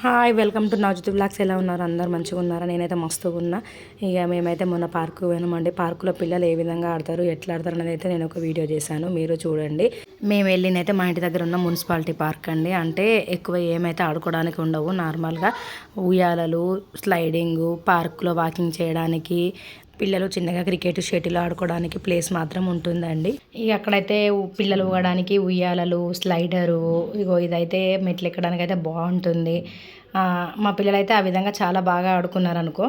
Hi welcome to Navajit blogs ఎలా ఉన్నారు? అందరు మంచిగా ఉన్నారా? నేనైతే మస్తుగా ఉన్నా. ఇక మేమైతే మొన్న పార్కు పోయినామండి పార్కులో పిల్లలు ఏ విధంగా ఆడతారు ఎట్లా ఆడతారు అనేది అయితే నేను ఒక వీడియో చేశాను. మీరు చూడండి. మేము వెళ్ళినైతే మా ఇంటి దగ్గర ఉన్న మున్సిపాలిటీ పార్క్ అండి. అంటే ఎక్కువ ఏమైతే ఆడుకోవడానికి ఉండవు. నార్మల్గా ఉయ్యాలలు స్లైడింగు పార్కులో వాకింగ్ చేయడానికి పిల్లలు చిన్నగా క్రికెట్ షటిల్ ఆడుకోవడానికి ప్లేస్ మాత్రం ఉంటుందండి. ఇక అక్కడైతే పిల్లలు ఊగడానికి ఉయ్యాలలు స్లైడరు ఇగో ఇదైతే మెట్లు ఎక్కడానికి అయితే బాగుంటుంది. మా మా పిల్లలైతే ఆ విధంగా చాలా బాగా ఆడుకున్నారు అనుకో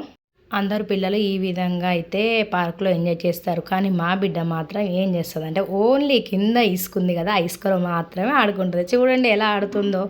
అందరు పిల్లలు ఈ విధంగా అయితే పార్క్లో ఎంజాయ్ చేస్తారు. కానీ మా బిడ్డ మాత్రం ఏం చేస్తుంది అంటే ఓన్లీ కింద ఇసుకుంది కదా ఆ ఇసుకలో మాత్రమే ఆడుకుంటుంది. చూడండి ఎలా ఆడుతుందో.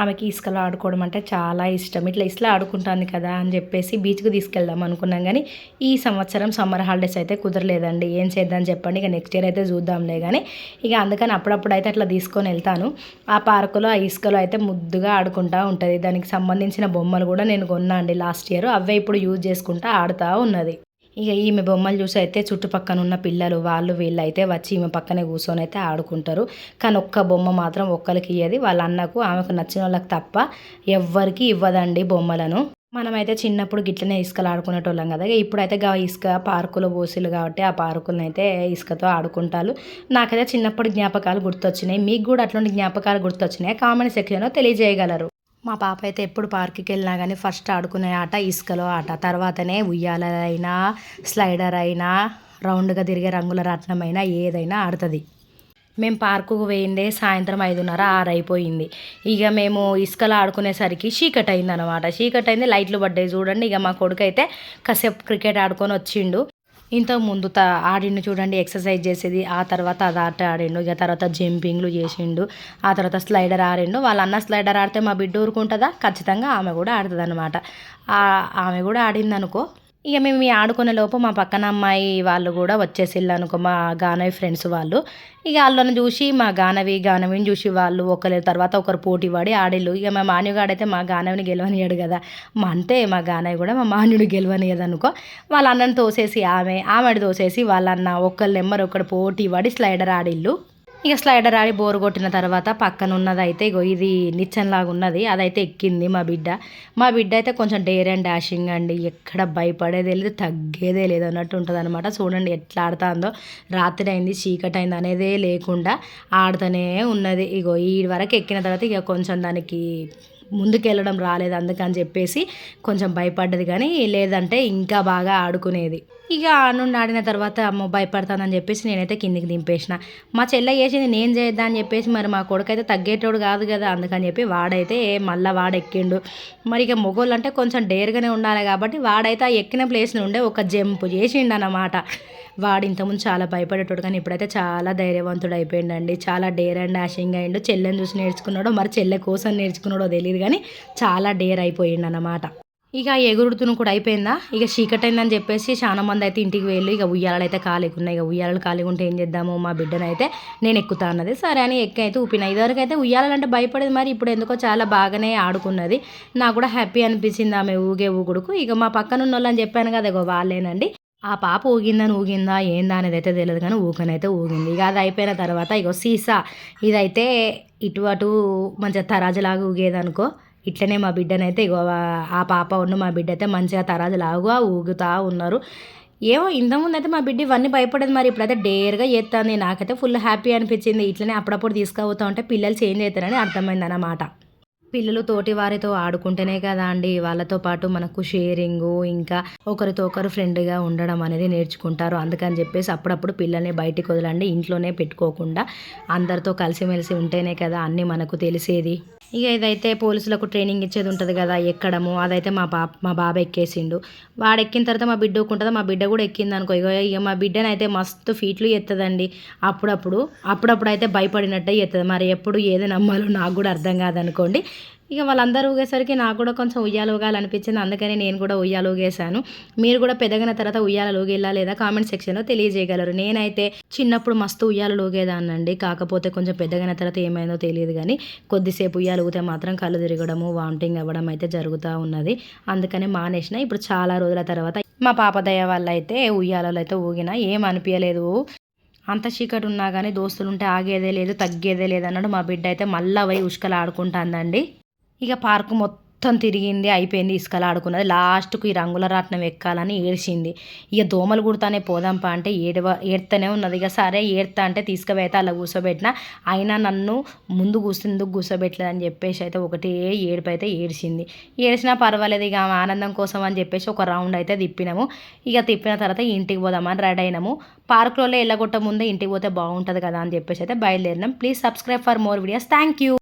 ఆమెకి ఇసుకలో ఆడుకోవడం అంటే చాలా ఇష్టం. ఇట్లా ఇసులో ఆడుకుంటుంది కదా అని చెప్పేసి బీచ్కి తీసుకెళ్దాం అనుకున్నాం కానీ ఈ సంవత్సరం సమ్మర్ హాలిడేస్ అయితే కుదరలేదండి. ఏం చేద్దాం చెప్పండి. ఇక నెక్స్ట్ ఇయర్ అయితే చూద్దాంలే కానీ ఇక అందుకని అప్పుడప్పుడు అయితే అట్లా తీసుకొని వెళ్తాను. ఆ పార్కులో ఆ ఇసుకలో అయితే ముద్దుగా ఆడుకుంటా ఉంటుంది. దానికి సంబంధించిన బొమ్మలు కూడా నేను కొన్నా అండి లాస్ట్ ఇయర్. అవే ఇప్పుడు యూజ్ చేసుకుంటా ఆడుతూ ఉన్నది. ఇక ఈమె బొమ్మలు చూసి అయితే చుట్టుపక్కన ఉన్న పిల్లలు వాళ్ళు వీళ్ళు అయితే వచ్చి ఈమె పక్కనే కూర్చొని అయితే ఆడుకుంటారు. కానీ ఒక్క బొమ్మ మాత్రం ఒక్కరికి ఇయ్యది. వాళ్ళ అన్నకు ఆమెకు నచ్చిన వాళ్ళకి తప్ప ఎవ్వరికి ఇవ్వదండి బొమ్మలను. మనమైతే చిన్నప్పుడు గిట్లనే ఇసుకలు ఆడుకునేటోళ్ళం కదా. ఇప్పుడైతే గా ఇసుక పార్కులో పోసిలు కాబట్టి ఆ పార్కులను అయితే ఇసుకతో ఆడుకుంటారు. నాకైతే చిన్నప్పుడు జ్ఞాపకాలు గుర్తొచ్చినాయి. మీకు కూడా అట్లాంటి జ్ఞాపకాలు గుర్తొచ్చినాయి? కామెంట్ సెక్షన్లో తెలియజేయగలరు. మా పాప అయితే ఎప్పుడు పార్క్కి వెళ్ళినా కానీ ఫస్ట్ ఆడుకునే ఆట ఇసుకలో ఆట. తర్వాతనే ఉయ్యాలైనా స్లైడర్ అయినా రౌండ్గా తిరిగే రంగుల రత్నమైనా అయినా ఏదైనా ఆడుతుంది. మేము పార్కుకు పోయిందే సాయంత్రం ఐదున్నర ఆరు అయిపోయింది. ఇక మేము ఇసుకలో ఆడుకునేసరికి చీకటి అయింది అనమాట చీకటి అయింది లైట్లు పడ్డాయి చూడండి. ఇక మా కొడుకు అయితే కాసేపు క్రికెట్ ఆడుకొని వచ్చిండు. ఇంతకు ముందు త ఆడిండు చూడండి ఎక్సర్సైజ్ చేసేది. ఆ తర్వాత అది ఆట ఆడిండు. ఇక తర్వాత జంపింగ్లు చేసిండు. ఆ తర్వాత స్లైడర్ ఆడిండు. వాళ్ళ అన్న స్లైడర్ ఆడితే మా బిడ్డ ఊరుకుంటుందా? ఖచ్చితంగా ఆమె కూడా ఆడుతుంది అనమాట ఆమె కూడా ఆడింది అనుకో ఇక మేము ఈ ఆడుకునే లోపు మా పక్కన అమ్మాయి వాళ్ళు కూడా వచ్చేసిళ్ళు అనుకో మా గానవి ఫ్రెండ్స్ వాళ్ళు. ఇక వాళ్ళని చూసి మా గానవి గానవిని చూసి వాళ్ళు ఒకరి తర్వాత ఒకరు పోటీ పడి ఆడిళ్ళు. ఇక మా మాన్యుగాడైతే మా గానవిని గెలవనియాడు కదా. మా అంతే మా గానవి కూడా మా మాన్యుడు గెలవనియదు అనుకో. వాళ్ళ అన్నని తోసేసి ఆమె ఆమెడు తోసేసి వాళ్ళన్న అన్న నెంబర్ ఒకడు పోటీ పడి స్లైడర్ ఆడిళ్ళు. ఇక స్లైడర్ ఆడి బోర్ కొట్టిన తర్వాత పక్కన ఉన్నది అయితే ఇగో ఇది నిచ్చెన లాగా ఉన్నది అదైతే ఎక్కింది మా బిడ్డ. మా బిడ్డ అయితే కొంచెం డేర్ అండ్ డాషింగ్ అండి ఎక్కడ భయపడేదే లేదు తగ్గేదే లేదు అన్నట్టు ఉంటుంది అనమాట చూడండి ఎట్లా ఆడుతుందో. రాత్రి అయింది చీకటి అయింది అనేదే లేకుండా ఆడుతూనే ఉన్నది. ఇగో ఈ వరకు ఎక్కిన తర్వాత ఇక కొంచెం దానికి ముందుకెళ్ళడం రాలేదు అందుకని చెప్పేసి కొంచెం భయపడ్డది కానీ లేదంటే ఇంకా బాగా ఆడుకునేది. ఇక ఆ నుండి ఆడిన తర్వాత అమ్మ భయపడతానని చెప్పేసి నేనైతే కిందికి దింపేసిన. మా చెల్లె చేసింది నేను చేద్దా అని చెప్పేసి మరి మా కొడుకు అయితే తగ్గేటోడు కాదు కదా అందుకని చెప్పి వాడైతే మళ్ళీ వాడెక్కిండు. మరి ఇక మొగోళ్ళు అంటే కొంచెం డేర్గానే ఉండాలి కాబట్టి వాడైతే ఆ ఎక్కిన ప్లేస్ నుండే ఒక జంప్ చేసిండు అన్నమాట వాడు ఇంతకుముందు చాలా భయపడేటోడు కానీ ఇప్పుడైతే చాలా ధైర్యవంతుడు అయిపోయిండండి. చాలా డేర్ అండ్ డాషింగ్ అయిండు. చెల్లెని చూసి నేర్చుకున్నాడో మరి చెల్లె కోసం నేర్చుకున్నాడో తెలియదు కానీ చాలా డేర్ అయిపోయిండు అన్నమాట ఇక ఎగురుడుతును కూడా అయిపోయిందా? ఇక చీకటైందని అయిందని చెప్పేసి చాలా మంది అయితే ఇంటికి వెళ్ళి ఇక ఉయ్యాలలు అయితే ఖాళీగా ఉన్నాయి. ఇక ఉయ్యాలలు ఖాళీగా ఉంటే ఏం చేద్దాము? మా బిడ్డను అయితే నేను ఎక్కుతా అన్నది. సరే అని ఎక్క అయితే ఊపిన. ఇదివరకు అయితే ఉయ్యాలంటే భయపడేది మరి ఇప్పుడు ఎందుకో చాలా బాగానే ఆడుకున్నది. నాకు కూడా హ్యాపీ అనిపించింది ఆమె ఊగే ఊగుడుకు. ఇక మా పక్కన ఉన్న వాళ్ళని చెప్పాను కదా ఇక వాళ్ళేనండి. ఆ పాప ఊగిందని ఊగిందా ఏందా అనేది అయితే తెలియదు కానీ ఊకనైతే ఊగింది. ఇక అది అయిపోయిన తర్వాత ఇగో సీసా ఇదైతే ఇటు అటు మంచిగా తరాజులాగా ఊగేదనుకో ఇట్లనే మా బిడ్డనైతే ఇగో ఆ- పాప ఉన్న మా బిడ్డ అయితే మంచిగా తరాజులాగా ఊగుతా ఉన్నారు. ఏమో ఇంతకుముందు అయితే మా బిడ్డ ఇవన్నీ భయపడేది మరి ఇప్పుడైతే డేర్గా చేస్తుంది నాకైతే ఫుల్ హ్యాపీ అనిపించింది. ఇట్లనే అప్పుడప్పుడు తీసుకుపోతూ ఉంటే పిల్లలు చేంజ్ అవుతారని అర్థమైంది అన్నమాట పిల్లలు తోటి వారితో ఆడుకుంటేనే కదా అండి. వాళ్ళతో పాటు మనకు షేరింగ్ ఇంకా ఒకరితో ఒకరు ఫ్రెండ్గా ఉండడం అనేది నేర్చుకుంటారు. అందుకని చెప్పేసి అప్పుడప్పుడు పిల్లల్ని బయటికి వదలండి. ఇంట్లోనే పెట్టుకోకుండా అందరితో కలిసిమెలిసి ఉంటేనే కదా అన్నీ మనకు తెలిసేది. ఇక ఇదైతే పోలీసులకు ట్రైనింగ్ ఇచ్చేది ఉంటుంది కదా ఎక్కడము అదైతే మా బాబ మా బాబా ఎక్కేసిండు. వాడు ఎక్కిన తర్వాత మా బిడ్డ ఒక్కుంటుంది మా బిడ్డ కూడా ఎక్కింది అనుకో. ఇక ఇక మా బిడ్డనైతే అయితే మస్తు ఫీట్లు ఎత్తదండి. అప్పుడప్పుడు అప్పుడప్పుడు అయితే భయపడినట్టే ఎత్తది. మరి ఎప్పుడు ఏది నమ్మాలో నాకు కూడా అర్థం కాదనుకోండి. ఇక వాళ్ళందరూ ఊగేసరికి నాకు కూడా కొంచెం ఉయ్యాలు ఊగాలనిపించింది. అందుకని నేను కూడా ఉయ్యాలు ఊగేశాను. మీరు కూడా పెద్దగిన తర్వాత ఉయ్యాలు ఊగేలా లేదా కామెంట్ సెక్షన్లో తెలియజేయగలరు. నేనైతే చిన్నప్పుడు మస్తు ఉయ్యాలు ఊగేదాన్నండి. కాకపోతే కొంచెం పెద్దగిన తర్వాత ఏమైందో తెలియదు కానీ కొద్దిసేపు ఉయ్యాలు ఊగితే మాత్రం కళ్ళు తిరగడము వామిటింగ్ అవ్వడం అయితే జరుగుతూ ఉన్నది. అందుకని మానేసిన. ఇప్పుడు చాలా రోజుల తర్వాత మా పాపదయ్య వాళ్ళు అయితే ఉయ్యాలలో అయితే ఊగిన ఏం అనిపించలేదు అంత చీకటి ఉన్నా కానీ దోస్తులు ఉంటే ఆగేదే లేదు తగ్గేదే లేదు అన్నాడు మా బిడ్డ అయితే. మళ్ళా పోయి ఉష్కలు ఆడుకుంటుందండి ఇక పార్కు మొత్తం తిరిగింది అయిపోయింది ఇసుకలు ఆడుకున్నది. లాస్ట్కు ఈ రంగుల రాట్నం ఎక్కాలని ఏడ్చింది. ఇక దోమలు కుడతానే పోదాంపా అంటే ఏడవ ఏడ్తనే ఉన్నది. ఇక సరే ఏడ్తా అంటే తీసుకుపోతే అలా కూర్చోబెట్టిన. అయినా నన్ను ముందు కూర్చుందుకు కూర్చోబెట్టలేదు అని చెప్పేసి అయితే ఒకటే ఏడుపు అయితే ఏడ్చింది. ఏడ్చినా పర్వాలేదు ఇక ఆమె ఆనందం కోసం అని చెప్పేసి ఒక రౌండ్ అయితే తిప్పినాము. ఇక తిప్పిన తర్వాత ఇంటికి పోదామని రెడీ అయినాము. పార్కులో వెళ్ళగొట్ట ముందే ఇంటికి పోతే బాగుంటుంది కదా అని చెప్పేసి అయితే బయలుదేరినాం. Please subscribe for more videos. Thank you.